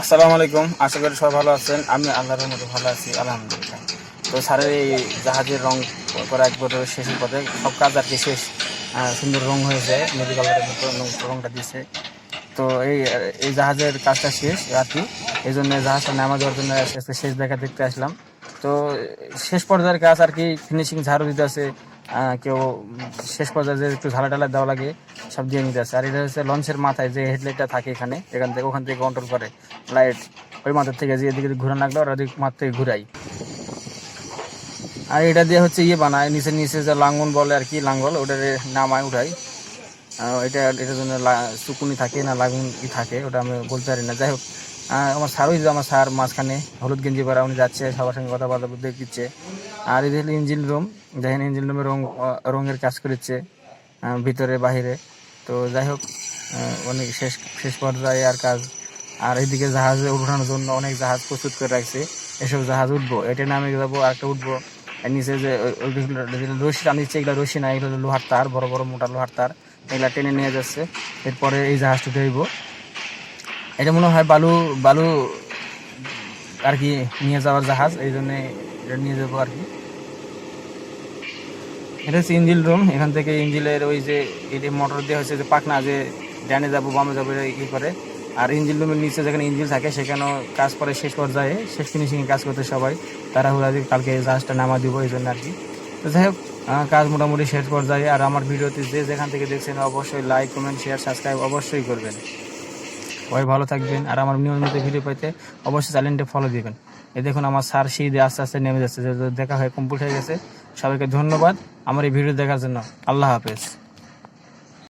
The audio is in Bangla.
আসসালামু আলাইকুম। আশা করি সবাই ভালো আছেন। আমি আল্লাহর মতো ভালো আছি, আলহামদুলিল্লাহ। তো স্যারের এই জাহাজের রং করা এক বছরের শেষের পথে সব কাজ আর কি শেষ সুন্দর রং হয়েছে নদী কালারের রংটা দিয়েছে। তো এই এই জাহাজের কাজটা শেষ আর কি এই জন্য জাহাজটা নামা দেওয়ার জন্য শেষ দেখা দেখতে আসলাম। তো শেষ পর্যায়ের কাজ আর কি ফিনিশিং ঝাড়ু দিতে আছে কেউ শেষ পর্যায়ে একটু ঝালা টালা দেওয়া লাগে সব দিয়ে নিতে আছে আর এটা হচ্ছে লঞ্চের মাথায় যে হেডলাইটটা থাকে এখানে, এখান থেকে ওখান থেকে কন্ট্রোল করে লাইট ওই মাথার থেকে যে এদিকে ঘুরে লাগল, আর ওদিক মাঠ থেকে ঘুরাই। আর এটা দিয়ে হচ্ছে ইয়ে বানায়, নিচে নিচে যে লাঙ্গল বলে আর কি লাঙ্গল ওটা নামায় উঠাই। এটা, এটার জন্য চুকুনি থাকে না, লাগুন কি থাকে, ওটা আমি বলতে পারি না। যাই হোক আমার স্যার ওই যে আমার স্যার মাঝখানে, হলুদ গেঞ্জি পরা, উনি যাচ্ছে, সবার সঙ্গে কথা বলা দিচ্ছে। আর হলো ইঞ্জিন রুম দেখেন ইঞ্জিন রুমে রং রঙের কাজ করেছে ভিতরে, বাহিরে। তো যাই হোক অনেক শেষ শেষ পর্যায়ে আর কাজ। আর এইদিকে জাহাজে উঠানোর জন্য অনেক জাহাজ প্রস্তুত করে রাখছে। এসব জাহাজ উঠবো, এটা নামে যাব আর একটা উঠবো। এর নিচে যে রশি টানিচ্ছে এগুলো রশি না এগুলো লোহার তার, বড় বড়, মোটা লোহার তার। এগুলা টেনে নিয়ে যাচ্ছে। এরপরে এই জাহাজটা উঠে এটা মনে হয় বালু বালু আর কি নিয়ে যাওয়ার জাহাজ, এই জন্যে এটা নিয়ে যাব আর কি। এটা হচ্ছে ইঞ্জিল রুম, এখান থেকে ইঞ্জিলের ওই যে এটি মোটর দেওয়া হচ্ছে যে পাকনা যে ডানে যাব, বামে যাব এটা ই করে। আর ইঞ্জিল রুমের নিচে যেখানে ইঞ্জিল থাকে, সেখানেও কাজ করে শেষ পর্যায়ে, শেষ ফিনিশিং কাজ করতে সবাই। তারা দিয়ে কালকে জাহাজটা নামা দিব এই জন্য আর কি তো যাই হোক কাজ মোটামুটি শেষ পর্যায়ে। আর আমার ভিডিওতে যে যেখান থেকে দেখছেন, অবশ্যই লাইক কমেন্ট শেয়ার সাবস্ক্রাইব অবশ্যই করবেন। সবাই ভালো থাকবেন। আর আমার নিয়মিত ভিডিও পেতে অবশ্যই চ্যানেলটা ফলো দিবেন। এই দেখুন, আমার স্যার সিঁড়ি আস্তে আস্তে নেমে যাচ্ছে। দেখা হয় কমপ্লিট হয়ে গেছে। সবাইকে ধন্যবাদ। আমার এই ভিডিও দেখার জন্য আল্লাহ হাফেজ।